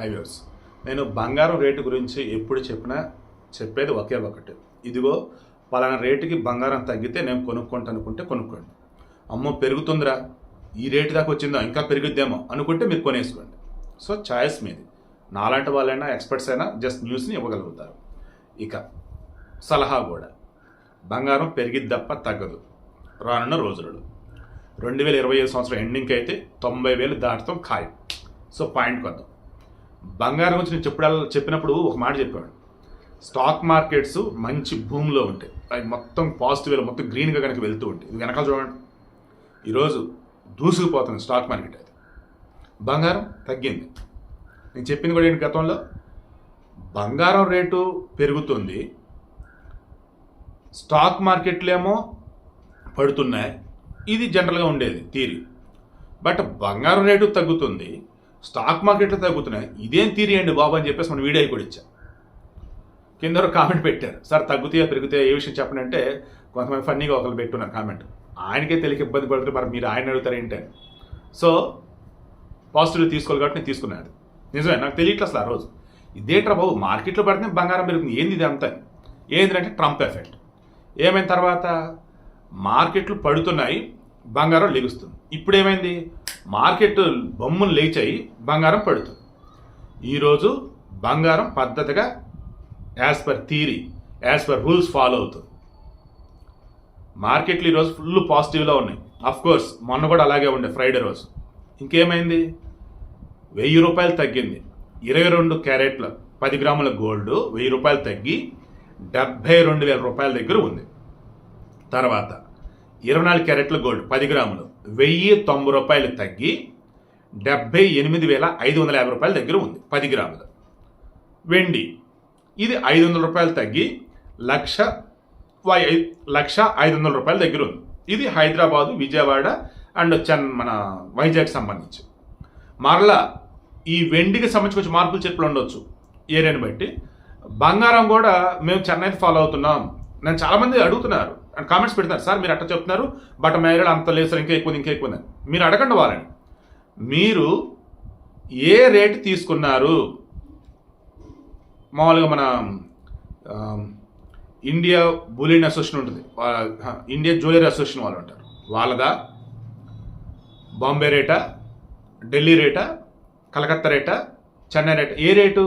Highways. నేను బంగారం rate గురించి ఎప్పుడు చెప్పినా చెప్పేది ఒకే ఒకటి. ఇదిగో పలానా రేటుకి బంగారం తగ్గితే నేను కొనుక్కుంటా అనుకుంటే కొనుక్కోండి. అమ్మో పెరుగుతుందిరా. ఈ రేటు దాకా వచ్చిందో? ఇంకా పెరుగుద్దేమో అనుకుంటే మీరు కొనేసుకోండి. సో ఛాయిస్ మీది. నాలాంటి వాళ్ళైనా ఎక్స్పర్ట్స్ అయినా జస్ట్ న్యూస్ని ఇవ్వగలుగుతారు. ఇక సలహా కూడా బంగారం పెరిగిద్ది తప్ప తగ్గదు. రానున్న రోజులలో. రెండు వేల ఇరవై ఐదు సంవత్సరం ఎండింగ్కి అయితే తొంభై వేలు దాటడం ఖాయం. సో పాయింట్ కొద్దాం బంగారం గురించి నేను చెప్పడా చెప్పినప్పుడు ఒక మాట చెప్పాడు స్టాక్ మార్కెట్స్ మంచి భూమిలో ఉంటాయి. అవి మొత్తం పాజిటివ్లో మొత్తం గ్రీన్గా కనుక వెళ్తూ ఉంటాయి. ఇది వెనకాల చూడండి. ఈరోజు దూసుకుపోతుంది స్టాక్ మార్కెట్ అది బంగారం తగ్గింది. నేను చెప్పింది కూడా ఏంటి గతంలో? బంగారం రేటు పెరుగుతుంది. స్టాక్ మార్కెట్లేమో పడుతున్నాయి. ఇది జనరల్గా ఉండేది థీరీ బట్ బంగారం రేటు తగ్గుతుంది. స్టాక్ మార్కెట్లు తగ్గుతున్నాయి. ఇదేం తీరియండి బాబు అని చెప్పేసి మనం వీడియో కూడా ఇచ్చాం. కింద కామెంట్ పెట్టారు. సార్ తగ్గుతాయో పెరుగుతాయో ఏ విషయం చెప్పండి అంటే కొంతమంది ఫన్నీగా ఒకరు పెట్టున్నారు కామెంట్. ఆయనకే తెలియక ఇబ్బంది పడుతుంది మరి మీరు ఆయన అడుగుతారు ఏంటని. సో పాజిటివ్ తీసుకోవాలి కాబట్టి నేను తీసుకున్నాను నిజమే నాకు తెలియట్లేదు అసలు ఆ రోజు. ఇదేంట్రా బాబు మార్కెట్లో పడితే బంగారం పెరుగుతుంది. ఏంది ఇది అంతా? ఏంటంటే ట్రంప్ ఎఫెక్ట్. ఏమైన తర్వాత మార్కెట్లు పడుతున్నాయి. బంగారం లెగుస్తుంది. ఇప్పుడు ఏమైంది మార్కెట్ బొమ్మలు లేచాయి బంగారం పడుతుంది. ఈరోజు బంగారం పద్ధతిగా as per theory as per rules follow అవుతుంది. మార్కెట్లు ఈరోజు ఫుల్ పాజిటివ్లో ఉన్నాయి. అఫ్ కోర్స్ మొన్న కూడా అలాగే ఉండే ఫ్రైడే రోజు. ఇంకేమైంది? వెయ్యి రూపాయలు తగ్గింది. ఇరవై రెండు క్యారెట్ల పది గ్రాముల గోల్డ్ వెయ్యి రూపాయలు తగ్గి డెబ్భై రెండు వేల రూపాయల దగ్గర ఉంది. తర్వాత ఇరవై నాలుగు క్యారెట్ల గోల్డ్ పది గ్రాములు. వెయ్యి తొంభై రూపాయలు తగ్గి డెబ్బై ఎనిమిది వేల ఐదు వందల యాభై రూపాయల దగ్గర ఉంది పది గ్రాములు. వెండి ఇది ఐదు వందల రూపాయలు తగ్గి లక్ష వై లక్ష ఐదు వందల రూపాయల దగ్గర ఉంది. ఇది హైదరాబాదు విజయవాడ అండ్ చెన్ మన వైజాగ్ సంబంధించి. మరలా ఈ వెండికి సంబంధించి కొంచెం మార్పులు చెప్పులు ఉండొచ్చు. ఏరియాని బట్టి. బంగారం కూడా మేము చెన్నైకి ఫాలో అవుతున్నాం. నేను చాలామంది అడుగుతున్నారు. అండ్ కామెంట్స్ పెడతారు. సార్ మీరు అట్ట చెప్తున్నారు. బట్ మేరడ్ అంత లేదు సార్ ఇంకా ఎక్కువ ఉంది, ఇంకా ఎక్కువ ఉంది. మీరు అడగండి వాళ్ళని. మీరు ఏ రేట్ తీసుకున్నారు? మామూలుగా మన ఇండియా బులిన్ అసోసియేషన్ ఉంటుంది. ఇండియా జ్యువెలరీ అసోసియేషన్ వాళ్ళు ఉంటారు. వాళ్ళదా? బాంబే రేటా? ఢిల్లీ రేటా? కలకత్తా రేటా? చెన్నై రేటా? ఏ రేటు?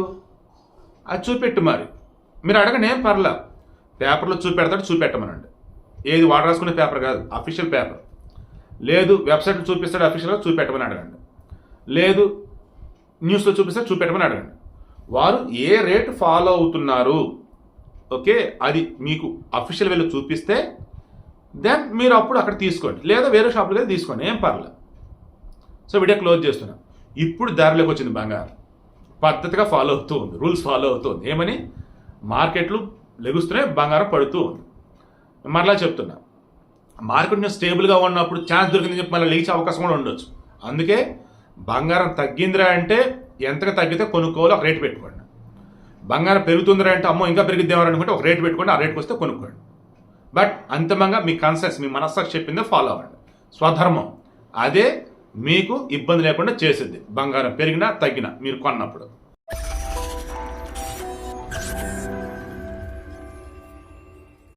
అది చూపెట్టు మరి. మీరు అడగండి ఏం పర్లా? పేపర్లో చూపెడతాడు చూపెట్టమనండి. ఏది వాడు రాసుకునే పేపర్ కాదు అఫీషియల్ పేపర్ లేదు వెబ్సైట్లో చూపిస్తాడు అఫీషియల్గా చూపెట్టమని అడగండి. లేదు న్యూస్లో చూపిస్తే చూపెట్టమని అడగండి. వారు ఏ రేట్ ఫాలో అవుతున్నారు? ఓకే అది మీకు అఫీషియల్ వేలో చూపిస్తే దెన్ మీరు అప్పుడు అక్కడ తీసుకోండి. లేదా వేరే షాప్లో వెళ్ళి తీసుకోండి ఏం పర్లేదు సో వీడియో క్లోజ్ చేస్తున్నాం. ఇప్పుడు దారిలోకి వచ్చింది బంగారం. పద్ధతిగా ఫాలో అవుతూ ఉంది రూల్స్ ఫాలో అవుతూ ఉంది. ఏమని? మార్కెట్లు లెగుస్తున్నాయి బంగారం పడుతూ ఉంది. మరలా చెప్తున్నా. మార్కెట్ కొంచెం స్టేబుల్గా ఉన్నప్పుడు ఛాన్స్ దొరికిందని చెప్పి మళ్ళీ లేచే అవకాశం కూడా ఉండొచ్చు. అందుకే బంగారం తగ్గిందిరా అంటే ఎంతగా తగ్గితే కొనుక్కోవాలో ఒక రేటు పెట్టుకోండి. బంగారం పెరుగుతుందిరా అంటే అమ్మో ఇంకా పెరిగిద్దామని అనుకుంటే ఒక రేటు పెట్టుకోండి ఆ రేటుకి వస్తే కొనుక్కోండి. బట్ అంతిమంగా మీ కన్సెన్స్ మీ మనస్సాక్షి చెప్పిందే ఫాలో అవ్వండి. స్వధర్మం. అదే మీకు ఇబ్బంది లేకుండా చేసింది బంగారం పెరిగినా తగ్గినా మీరు కొన్నప్పుడు.